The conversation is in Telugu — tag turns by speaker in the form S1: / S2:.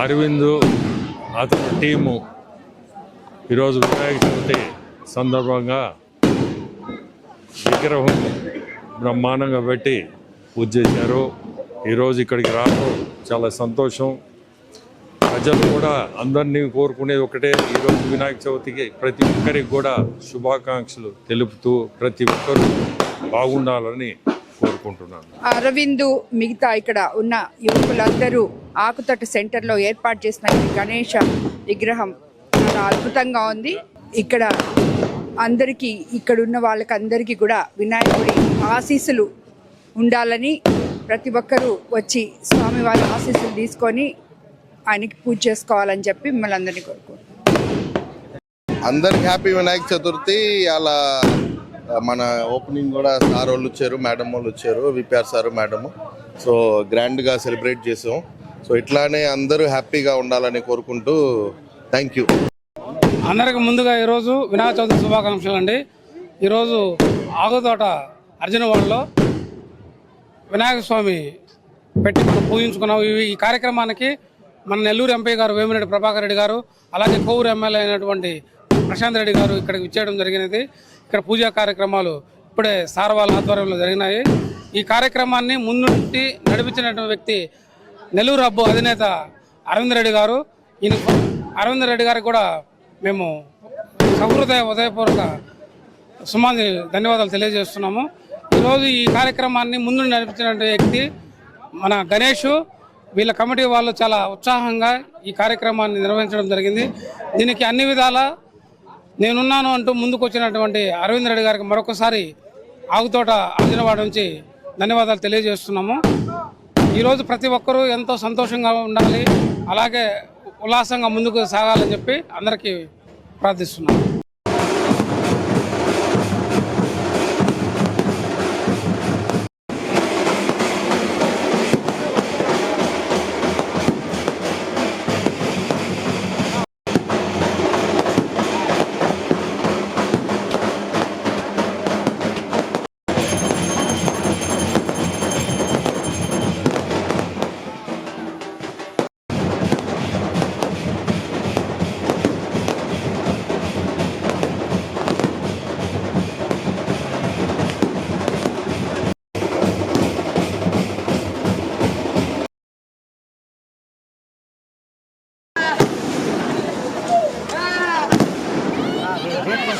S1: అరవింద్ అతని టీము ఈరోజు వినాయక చవితి సందర్భంగా విగ్రహం బ్రహ్మాండంగా పెట్టి పూజ చేశారు. ఈరోజు ఇక్కడికి రావడం చాలా సంతోషం. ప్రజలు కూడా అందరినీ కోరుకునేది ఒకటే ఈరోజు వినాయక చవితికి ప్రతి ఒక్కరికి కూడా శుభాకాంక్షలు తెలుపుతూ ప్రతి ఒక్కరూ బాగుండాలని కోరుకుంటున్నాను.
S2: అరవిందు మిగతా ఇక్కడ ఉన్న యువకులందరూ ఆకుతట్టు సెంటర్లో ఏర్పాటు చేసిన ఈ గణేష విగ్రహం చాలా అద్భుతంగా ఉంది. ఇక్కడ అందరికీ ఇక్కడ ఉన్న వాళ్ళకి అందరికీ కూడా వినాయకుడి ఆశీస్సులు ఉండాలని ప్రతి ఒక్కరూ వచ్చి స్వామివారి ఆశీస్సులు తీసుకొని ఆయనకి పూజ చేసుకోవాలని చెప్పి మిమ్మల్ని అందరినీ కోరుకుంటున్నాను.
S3: అందరికి హ్యాపీ వినాయక చతుర్థి. అలా మన ఓపెనింగ్ కూడా సార్ వాళ్ళు వచ్చారు మేడం వాళ్ళు వచ్చారు విపిఆర్ సార్ మేడం సో గ్రాండ్గా సెలబ్రేట్ చేసాం. సో ఇట్లానే అందరూ హ్యాపీగా ఉండాలని కోరుకుంటూ థ్యాంక్ యూ
S4: అందరికి ముందుగా ఈరోజు వినాయక చవితి శుభాకాంక్షలు అండి. ఈరోజు ఆగుతోట అర్జునవాడలో వినాయక స్వామి పెట్టి పూజించుకున్నాం. ఈ- ఈ కార్యక్రమానికి మన నెల్లూరు ఎంపీ గారు వేమిరెడ్డి ప్రభాకర్ రెడ్డి గారు అలాగే కోవూరు ఎమ్మెల్యే అయినటువంటి ప్రశాంత్ రెడ్డి గారు ఇక్కడికి విచ్చేయడం జరిగినది. ఇక్కడ పూజా కార్యక్రమాలు ఇప్పుడే సార్ వాళ్ళ ఆధ్వర్యంలో జరిగినాయి. ఈ కార్యక్రమాన్ని ముందుండి నడిపించినటువంటి వ్యక్తి నెల్లూరు అబ్బు అధినేత అరవింద్ రెడ్డి గారు. ఈయన అరవింద్ రెడ్డి గారికి కూడా మేము సహృదయ ఉదయపూర్వక సుమాని ధన్యవాదాలు తెలియజేస్తున్నాము. ఈరోజు ఈ కార్యక్రమాన్ని ముందు నడిపించినటువంటి వ్యక్తి మన గణేష్. వీళ్ళ కమిటీ వాళ్ళు చాలా ఉత్సాహంగా ఈ కార్యక్రమాన్ని నిర్వహించడం జరిగింది. దీనికి అన్ని విధాల నేనున్నాను అంటూ ముందుకు వచ్చినటువంటి అరవింద్ రెడ్డి గారికి మరొకసారి ఆగుతోట ఆంజనవాడ నుంచి ధన్యవాదాలు తెలియజేస్తున్నాము. ఈరోజు ప్రతి ఒక్కరూ ఎంతో సంతోషంగా ఉండాలి. అలాగే ఉల్లాసంగా ముందుకు సాగాలని చెప్పి అందరికీ
S5: ప్రార్థిస్తున్నాము.